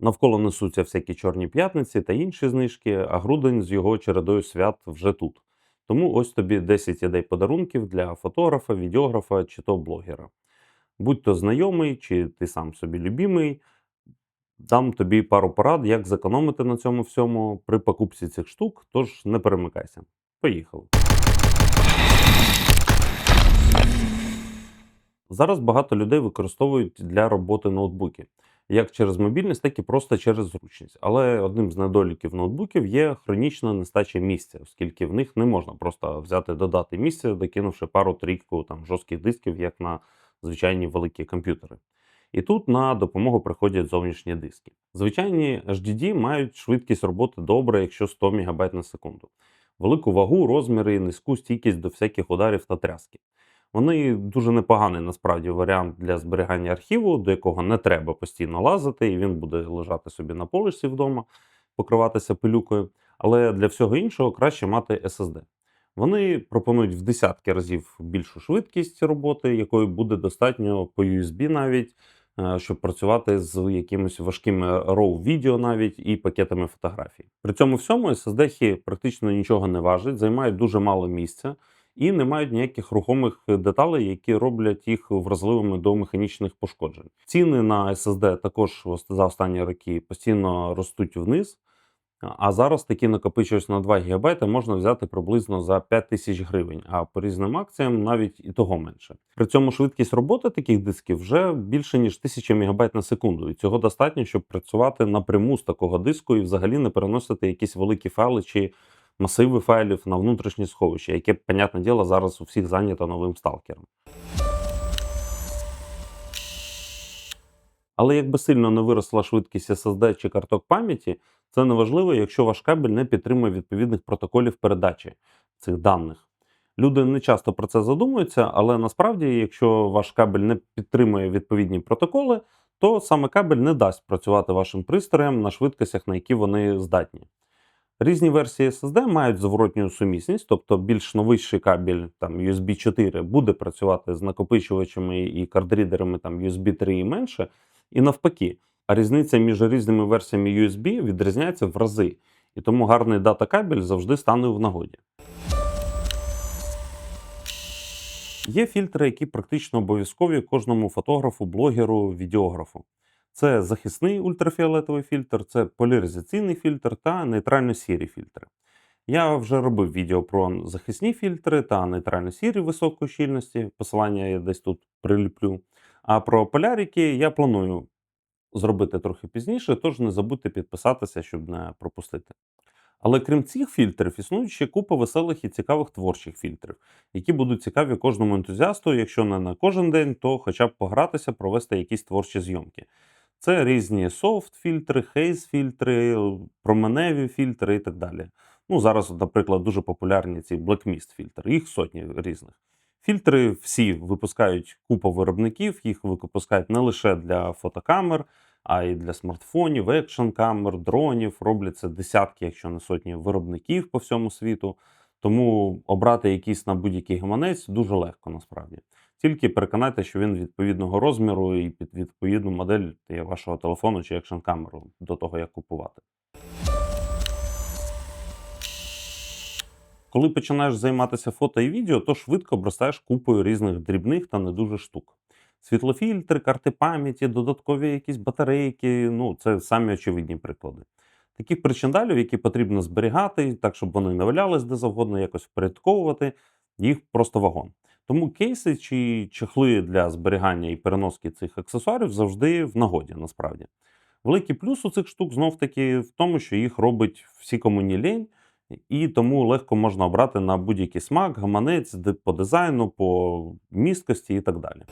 Навколо несуться всякі чорні п'ятниці та інші знижки, а грудень з його чередою свят вже тут. Тому ось тобі 10 ідей подарунків для фотографа, відеографа чи то блогера. Будь то знайомий чи ти сам собі любимий, дам тобі пару порад, як зекономити на цьому всьому при покупці цих штук, тож не перемикайся. Поїхали. Зараз багато людей використовують для роботи ноутбуки, як через мобільність, так і просто через зручність. Але одним з недоліків ноутбуків є хронічна нестача місця, оскільки в них не можна просто взяти додати місце, докинувши пару трійку там жорстких дисків, як на звичайні великі комп'ютери. І тут на допомогу приходять зовнішні диски. Звичайні HDD мають швидкість роботи добре, якщо 100 МБ на секунду, велику вагу, розміри і низьку стійкість до всяких ударів та тряски. Вони дуже непоганий насправді варіант для зберігання архіву, до якого не треба постійно лазити, і він буде лежати собі на полишці вдома, покриватися пилюкою. Але для всього іншого краще мати SSD. Вони пропонують в десятки разів більшу швидкість роботи, якої буде достатньо по USB навіть, е, щоб працювати з якимись важкими RAW відео навіть і пакетами фотографій. При цьому всьому SSD практично нічого не важить, займають дуже мало місця і не мають ніяких рухомих деталей, які роблять їх вразливими до механічних пошкоджень. Ціни на SSD також за останні роки постійно ростуть вниз. А зараз такі накопичувач на 2 ГБ можна взяти приблизно за 5 тисяч гривень, а по різним акціям навіть і того менше. При цьому швидкість роботи таких дисків вже більше ніж 1000 МБ на секунду, і цього достатньо, щоб працювати напряму з такого диску і взагалі не переносити якісь великі файли чи масиви файлів на внутрішнє сховище, яке, понятне діло, зараз у всіх зайнято новим сталкером. Але якби сильно не виросла швидкість SSD чи карток пам'яті, це не важливо, якщо ваш кабель не підтримує відповідних протоколів передачі цих даних. Люди не часто про це задумуються, але насправді, якщо ваш кабель не підтримує відповідні протоколи, то саме кабель не дасть працювати вашим пристроям на швидкостях, на які вони здатні. Різні версії SSD мають зворотню сумісність, тобто більш новіший кабель там USB 4 буде працювати з накопичувачами і кардрідерами там USB 3 і менше, і навпаки. А різниця між різними версіями USB відрізняється в рази, і тому гарний дата-кабель завжди стане в нагоді. Є фільтри, які практично обов'язкові кожному фотографу, блогеру, відеографу. Це захисний ультрафіолетовий фільтр, це поляризаційний фільтр та нейтрально-сірі фільтри. Я вже робив відео про захисні фільтри та нейтрально-сірі високої щільності. Посилання я десь тут приліплю. А про полярики я планую зробити трохи пізніше, тож не забудьте підписатися, щоб не пропустити. Але крім цих фільтрів, існують ще купа веселих і цікавих творчих фільтрів, які будуть цікаві кожному ентузіасту, якщо не на кожен день, то хоча б погратися, провести якісь творчі зйомки. Це різні софт-фільтри, хейз-фільтри, променеві фільтри і так далі. Ну, Зараз, наприклад, дуже популярні ці Black Mist фільтри, їх сотні різних. Фільтри всі випускають купа виробників, їх випускають не лише для фотокамер, а й для смартфонів, екшн камер, дронів. Робляться десятки, якщо не сотні виробників по всьому світу. Тому обрати якийсь на будь-який гаманець дуже легко насправді. Тільки переконайте, що він відповідного розміру і під відповідну модель вашого телефону чи екшн камеру до того, як купувати. Коли починаєш займатися фото і відео, то швидко обростаєш купою різних дрібних та не дуже штук. Світлофільтри, карти пам'яті, додаткові якісь батарейки ну це самі очевидні приклади. Таких причиндалів, які потрібно зберігати, так щоб вони не валялись де завгодно, якось впорядковувати, їх просто вагон. Тому кейси чи чехли для зберігання і переноски цих аксесуарів завжди в нагоді насправді. Великий плюс у цих штук знов таки в тому, що їх робить всі кому не лінь, і тому легко можна обрати на будь-який смак, гаманець по дизайну, по місткості і так далі.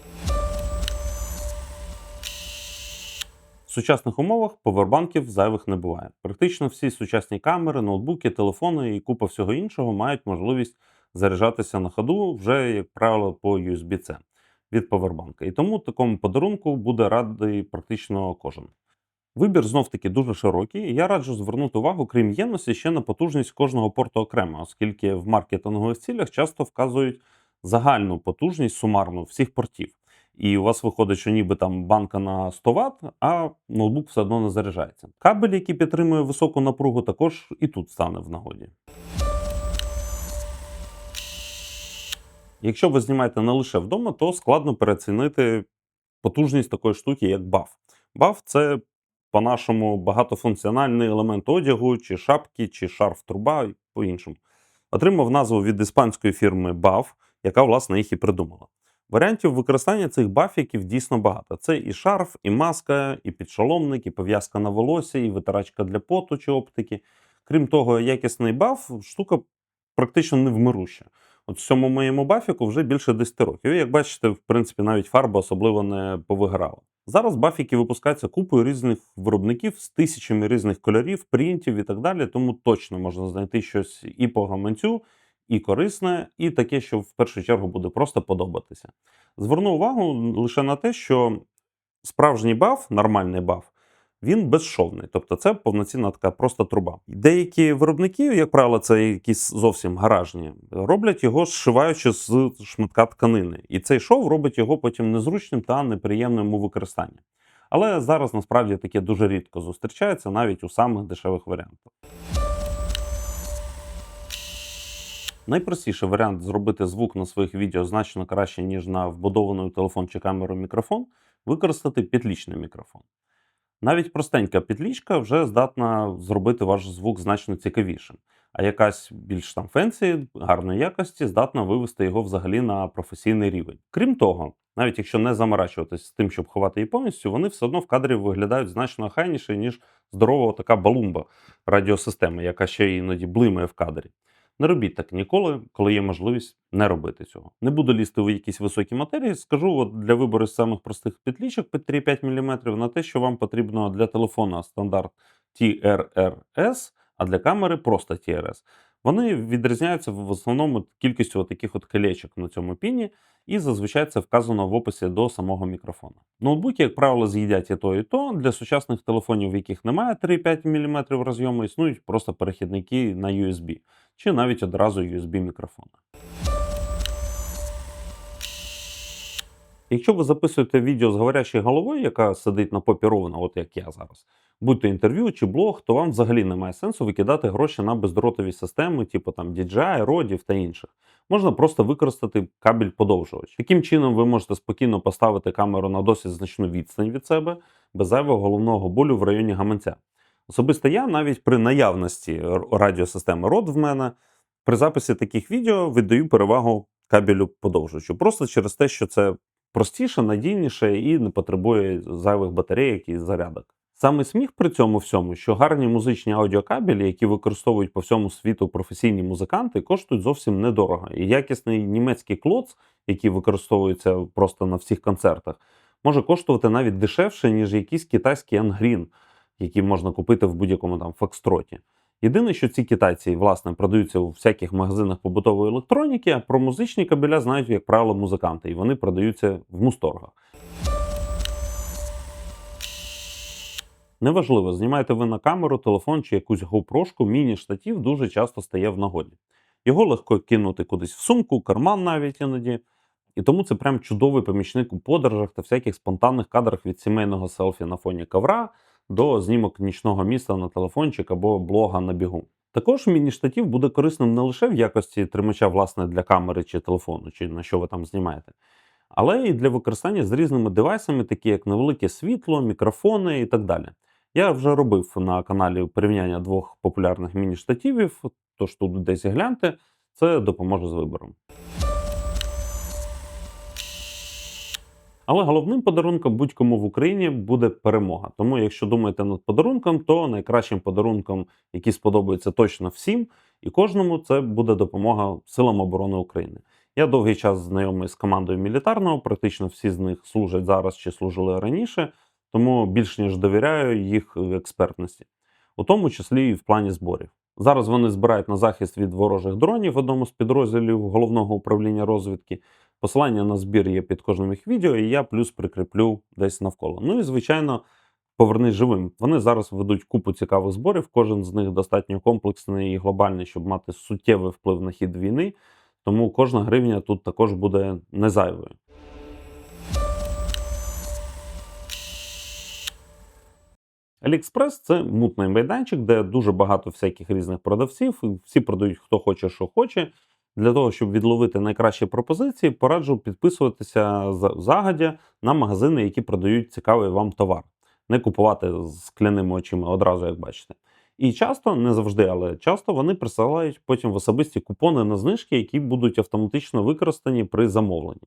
В сучасних умовах повербанків зайвих не буває. Практично всі сучасні камери, ноутбуки, телефони і купа всього іншого мають можливість заряджатися на ходу вже, як правило, по USB-C від повербанка. І тому такому подарунку буде радий практично кожен. Вибір знов таки дуже широкий, і я раджу звернути увагу, крім ємності, ще на потужність кожного порту окремо, оскільки в маркетингових цілях часто вказують загальну потужність сумарну всіх портів. і у вас виходить, що ніби там банка на 100 Вт, а ноутбук все одно не заряджається. Кабель, який підтримує високу напругу, також і тут стане в нагоді. Якщо ви знімаєте не лише вдома, то складно переоцінити потужність такої штуки, як BAF. BAF – це по-нашому багатофункціональний елемент одягу, чи шапки, чи шарф труба, і по-іншому. Отримав назву від іспанської фірми BAF, яка, власне, їх і придумала. Варіантів використання цих бафіків дійсно багато. Це і шарф, і маска, і підшоломник, і пов'язка на волосся, і витирачка для поту чи оптики. Крім того, якісний баф штука практично невмируща. От в цьому моєму бафіку вже більше 10 років. І як бачите, в принципі, навіть фарба особливо не повиграла. Зараз бафіки випускаються купою різних виробників з тисячами різних кольорів, принтів і так далі. Тому точно можна знайти щось і по гаманцю, і корисне, і таке, що в першу чергу буде просто подобатися. Зверну увагу лише на те, що справжній баф, нормальний баф, він безшовний, тобто це повноцінна така просто труба. Деякі виробники, як правило, це якісь зовсім гаражні, роблять його зшиваючи з шматка тканини. І цей шов робить його потім незручним та неприємним у використанні. Але зараз насправді таке дуже рідко зустрічається навіть у самих дешевих варіантах. Найпростіший варіант зробити звук на своїх відео значно краще, ніж на вбудований телефон чи камеру мікрофон, використати петлічний мікрофон. Навіть простенька петлічка вже здатна зробити ваш звук значно цікавішим, а якась більш там фенсі, гарної якості, здатна вивести його взагалі на професійний рівень. Крім того, навіть якщо не заморачуватись з тим, щоб ховати її повністю, вони все одно в кадрі виглядають значно хайніше, ніж здорова така балумба радіосистеми, яка ще іноді блимає в кадрі. Не робіть так ніколи, коли є можливість не робити цього. Не буду лізти в якісь високі матерії. Скажу от для вибору з самих простих петлічок під 3,5 мм на те, що вам потрібно для телефона стандарт TRRS, а для камери просто TRS. Вони відрізняються в основному кількістю таких от колечок на цьому піні, і зазвичай це вказано в описі до самого мікрофона. Ноутбуки, як правило, з'їдять і то, і то. Для сучасних телефонів, в яких немає 3,5 мм розйому, існують просто перехідники на USB чи навіть одразу USB мікрофона. Якщо ви записуєте відео з говорящою головою, яка сидить на попі ровно, от як я зараз, будь то інтерв'ю чи блог, то вам взагалі немає сенсу викидати гроші на бездротові системи, типу там DJI, родів та інших. Можна просто використати кабель подовжувач. Таким чином, ви можете спокійно поставити камеру на досить значну відстань від себе, без зайвого головного болю в районі гаманця. Особисто я навіть при наявності радіосистеми ROD в мене при записі таких відео віддаю перевагу кабелю подовжувачу. Просто через те, що це простіше, надійніше і не потребує зайвих батарейок і зарядок. Саме сміх при цьому всьому, що гарні музичні аудіокабелі, які використовують по всьому світу професійні музиканти, коштують зовсім недорого. І якісний німецький клоц, який використовується просто на всіх концертах, може коштувати навіть дешевше, ніж якийсь китайський ангрін, який можна купити в будь-якому там фокстроті. Єдине, що ці китайці власне продаються у всяких магазинах побутової електроніки, а про музичні кабеля знають, як правило, музиканти, і вони продаються в мусторгах. Неважливо, знімаєте ви на камеру, телефон чи якусь GoPro, міні-штатів дуже часто стає в нагоді. Його легко кинути кудись в сумку, карман навіть іноді. І тому це прям чудовий помічник у подорожах та всяких спонтанних кадрах від сімейного селфі на фоні ковра до знімок нічного міста на телефончик або блога на бігу. Також міні-штатів буде корисним не лише в якості тримача власне для камери чи телефону, чи на що ви там знімаєте, але і для використання з різними девайсами, такі як невелике світло, мікрофони і так далі. Я вже робив на каналі порівняння двох популярних міні-штативів, тож тут десь гляньте, це допоможе з вибором. Але головним подарунком будь-кому в Україні буде перемога. Тому, якщо думаєте над подарунком, то найкращим подарунком, який сподобається точно всім і кожному, це буде допомога силам оборони України. Я довгий час знайомий з командою мілітарного, практично всі з них служать зараз чи служили раніше, тому більш ніж довіряю їх експертності, у тому числі і в плані зборів. Зараз вони збирають на захист від ворожих дронів в одному з підрозділів головного управління розвідки. Посилання на збір є під кожним їх відео, і я плюс прикріплю десь навколо. Ну і, звичайно, повернись живим. Вони зараз ведуть купу цікавих зборів, кожен з них достатньо комплексний і глобальний, щоб мати суттєвий вплив на хід війни. Тому кожна гривня тут також буде не зайвою. Аліекспрес це мутний майданчик, де дуже багато всяких різних продавців. Всі продають хто хоче, що хоче. Для того, щоб відловити найкращі пропозиції, пораджу підписуватися за- загодя на магазини, які продають цікавий вам товар. Не купувати з скляними очима одразу, як бачите. І часто, не завжди, але часто вони присилають потім в особисті купони на знижки, які будуть автоматично використані при замовленні.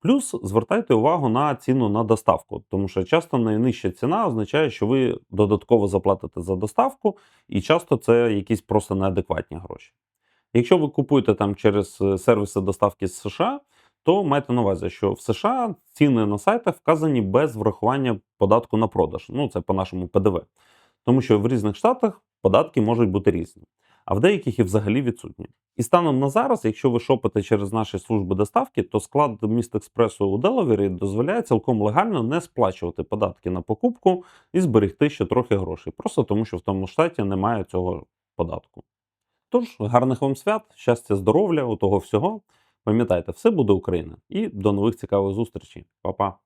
Плюс звертайте увагу на ціну на доставку, тому що часто найнижча ціна означає, що ви додатково заплатите за доставку, і часто це якісь просто неадекватні гроші. Якщо ви купуєте там через е, сервіси доставки з США, то майте на увазі, що в США ціни на сайтах вказані без врахування податку на продаж. Ну це по нашому ПДВ. Тому що в різних штатах податки можуть бути різні, а в деяких і взагалі відсутні. І станом на зараз, якщо ви шопите через наші служби доставки, то склад міст експресу у Делавері дозволяє цілком легально не сплачувати податки на покупку і зберегти ще трохи грошей, просто тому що в тому штаті немає цього податку. Тож, гарних вам свят, щастя, здоров'я, у того всього. Пам'ятайте, все буде Україна. І до нових цікавих зустрічей. Па-па!